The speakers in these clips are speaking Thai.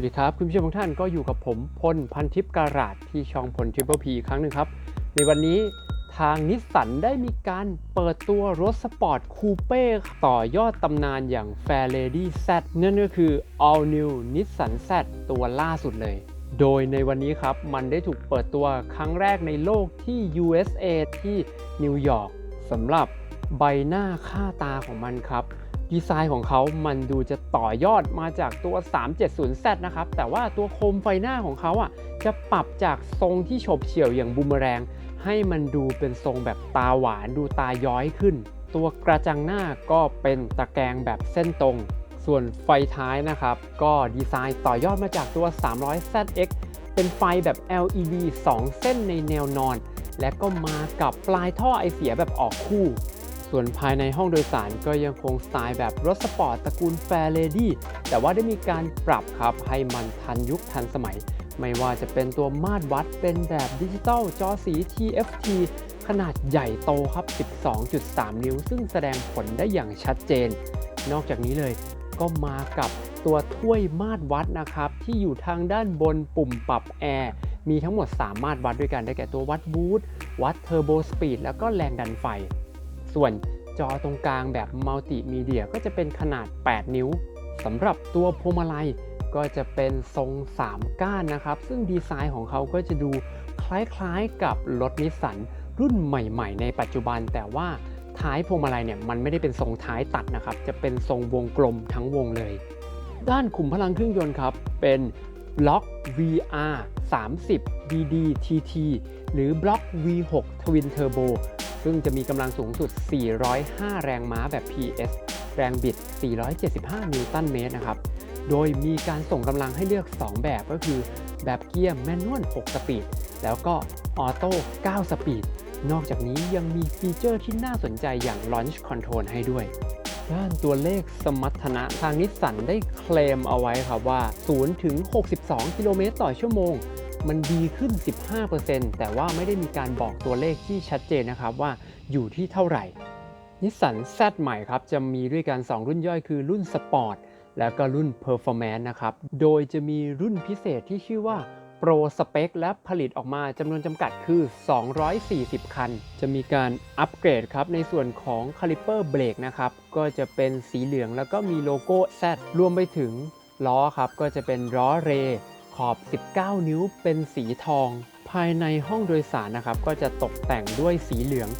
วัสดีครับ คุณผู้ชมทุกท่านก็อยู่กับผมพลพันทิพย์การาดที่ช่องพลทริปเปิลพีครั้งหนึ่งครับ ในวันนี้ทางนิสสันได้มีการเปิดตัวรถสปอร์ตคูเป้ต่อยอดตำนานอย่าง Fair Lady Z นั่นก็คือ All New Nissan Z ตัวล่าสุดเลย โดยในวันนี้ครับ มันได้ถูกเปิดตัวครั้งแรกในโลกที่ USA ที่นิวยอร์กสำหรับใบหน้าค่าตาของมันครับ ดีไซน์ของเขามันดูจะต่อยอดมาจากตัว 370Z นะครับ แต่ว่าตัวโคมไฟหน้าของเขาอะจะปรับจากทรงที่ฉบเฉี่ยวอย่างบูมแรง ให้มันดูเป็นทรงแบบตาหวานดูตาย้อยขึ้น ตัวกระจังหน้าก็เป็นตะแกรงแบบเส้นตรง ส่วนไฟท้ายนะครับ ก็ดีไซน์ต่อยอดมาจากตัว 300ZX เป็นไฟแบบ LED 2 เส้นในแนวนอน และก็มากับปลายท่อไอเสียแบบออกคู่ ส่วนภายในห้องโดยสารก็ยังคงสไตล์แบบรถสปอร์ตตระกูลแฟร์เลดี้แต่ว่าได้มีการปรับครับให้มันทันยุคทันสมัย ไม่ว่าจะเป็นตัวมาตรวัดเป็นแบบดิจิตอลจอสี TFT ขนาดใหญ่โตครับ 12.3 นิ้ว ซึ่งแสดงผลได้อย่างชัดเจน นอกจากนี้เลยก็มากับตัวถ้วยมาตรวัดนะครับ ที่อยู่ทางด้านบนปุ่มปรับแอร์มีทั้งหมด3มาตรวัดด้วยกันได้แก่ตัววัดบูทวัดเทอร์โบสปีดแล้วก็แรงดันไฟ ส่วนจอตรงกลางแบบมัลติมีเดียก็จะเป็นขนาด 8 นิ้วสำหรับตัวพวงมาลัยก็จะเป็นทรง 3 ก้านนะครับ ซึ่งดีไซน์ของเขาก็จะดูคล้ายๆกับรถนิสสันรุ่นใหม่ๆ ในปัจจุบัน แต่ว่าท้ายพวงมาลัยเนี่ยมันไม่ได้เป็นทรงท้ายตัดนะครับ จะเป็นทรงวงกลมทั้งวงเลย ด้านขุมพลังเครื่องยนต์ครับ เป็นบล็อก VR 30 DD-TT หรือบล็อก V6 Twin Turbo ซึ่งจะมีกำลังสูงสุด 405 แรงม้าแบบ PS แรงบิด 475 นิวตันเมตรนะครับ โดยมีการส่งกำลังให้เลือก 2 แบบก็คือ แบบเกียร์แมนนวล 6 สปีด แล้วก็ออโต้ 9 สปีด นอกจากนี้ยังมีฟีเจอร์ที่น่าสนใจอย่าง Launch Control ให้ด้วย ด้านตัวเลขสมรรถนะทางนิสสันได้เคลมเอาไว้ครับว่า 0 ถึง 62 กิโลเมตรต่อชั่วโมง มันดีขึ้น 15%แต่ว่าไม่ได้มีการบอกตัวเลขที่ชัดเจนนะครับว่าอยู่ที่เท่าไหร่ นิสสัน Z ใหม่ครับ จะมีด้วยกัน 2 รุ่นย่อยคือรุ่นสปอร์ตแล้วก็รุ่น Performance นะครับ โดยจะมีรุ่นพิเศษที่ชื่อว่า Pro Spec และผลิตออกมาจำนวนจำกัดคือ 240 คัน จะมีการอัปเกรดครับ ในส่วนของคาลิเปอร์เบรกนะครับ ก็จะเป็นสีเหลืองแล้วก็มีโลโก้ Z รวมไปถึงล้อครับ ก็จะเป็นล้อเร ขอบ 19 นิ้วเป็นสีทอง ภายในห้องโดยสารนะครับ ก็จะตกแต่งด้วยสีเหลือง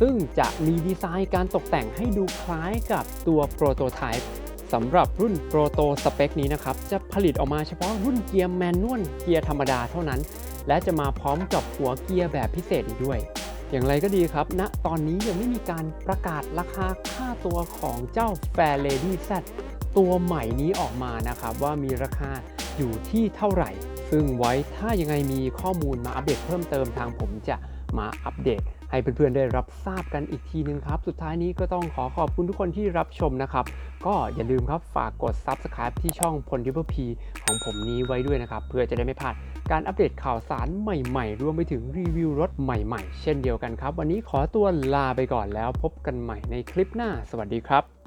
ซึ่งจะมีดีไซน์การตกแต่งให้ดูคล้ายกับตัวโปรโตไทป์สำหรับรุ่นโปรโตสเปคนี้นะครับ จะผลิตออกมาเฉพาะรุ่นเกียร์แมนนวลเกียร์ธรรมดาเท่านั้น และจะมาพร้อมกับหัวเกียร์แบบพิเศษอีกด้วย อย่างไรก็ดีครับณนะตอนนี้ยังไม่มีการประกาศราคาค่าตัวของเจ้า Fair Lady Z ตัวใหม่นี้ออกมานะครับว่ามีราคา อยู่ที่เท่าไหร่ ซึ่งไว้ถ้ายังไงมีข้อมูลมาอัปเดตเพิ่มเติมทางผมจะมาอัปเดต ให้เพื่อนๆได้รับทราบกันอีกทีนึงครับ สุดท้ายนี้ก็ต้องขอขอบคุณทุกคนที่รับชมนะครับ ก็อย่าลืมครับฝากกด Subscribe ที่ช่องพลทิพพีของผมนี้ไว้ด้วยนะครับ เพื่อจะได้ไม่พลาดการอัปเดตข่าวสารใหม่ๆ รวมไปถึงรีวิวรถใหม่ๆ เช่นเดียวกันครับ วันนี้ขอตัวลาไปก่อนแล้วพบกันใหม่ในคลิปหน้า สวัสดีครับ